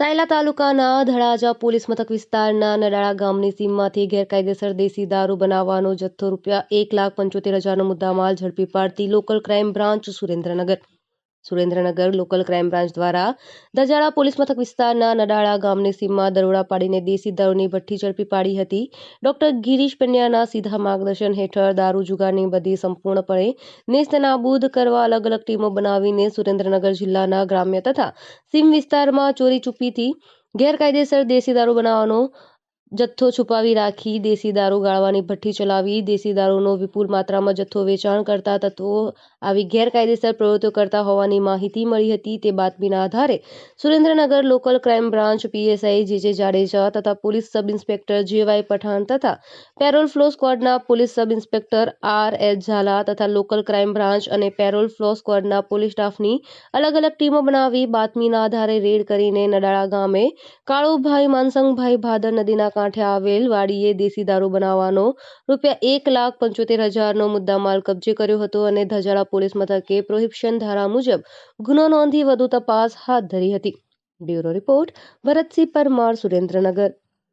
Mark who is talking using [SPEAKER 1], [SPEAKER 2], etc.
[SPEAKER 1] કરાયેલા તાલુકાના ધડાજા પોલીસ મથક વિસ્તારના નડાળા ગામની સીમમાંથી ગેરકાયદેસર દેશી દારૂ બનાવવાનો જથ્થો રૂપિયા એક લાખ પંચોતેર હજારનો મુદ્દામાલ ઝડપી પાડતી local crime branch Surendranagar. Surendranagar local crime branch દ્વારા દજાડા પોલીસ મથક વિસ્તારના નડાળા ગામની સીમમાં દરોડા પાડીને દેશી દારૂની ભઠ્ઠી ઝડપી પાડી હતી. ડોક્ટર ગિરીશ પંડ્યાના સીધા માર્ગદર્શન હેઠળ દારૂ જુગારની બધી સંપૂર્ણપણે નેસ્તનાબૂદ કરવા અલગ અલગ ટીમો બનાવીને સુરેન્દ્રનગર જિલ્લાના ગ્રામ્ય તથા સીમ વિસ્તારમાં ચોરી ચૂપીથી ગેરકાયદેસર દેશી દારૂ બનાવવાનો જથ્થો છુપાવી રાખી, દેશી દારૂ ગાળવાની ભઠ્ઠી ચલાવી, દેશી દારૂનો વિપુલ માત્રામાં જથ્થો વેચાણ કરતા તત્વો આવી ગેરકાયદેસર પ્રવૃત્તિઓ કરતા હોવાની માહિતી મળી હતી. તે બાતમીના આધારે Surendranagar local crime branch PSI J J Jadeja તથા police sub inspector J Y Pathan તથા parole furlough સ્ક્વોડના police sub inspector R H Zala તથા લોકલ ક્રાઇમ બ્રાન્ચ અને પેરોલ ફ્લો સ્ક્વોડના પોલીસ સ્ટાફની અલગ અલગ ટીમો બનાવી બાતમીના આધારે રેડ કરીને નડાળા ગામે કાળુભાઈ માનસંગભાઈ ભાદર નદીના કાંઠે આવેલ વાડીએ દેશી દારૂ બનાવવાનો રૂપિયા એક લાખ પંચોતેર હજારનો મુદ્દામાલ કબજે કર્યો હતો અને ધજાડા પોલીસ મથકે પ્રોહિબિશન ધારા મુજબ ગુનો નોંધી વધુ તપાસ હાથ ધરી હતી. Bureau report Bharatsinh Parmar, Surendranagar.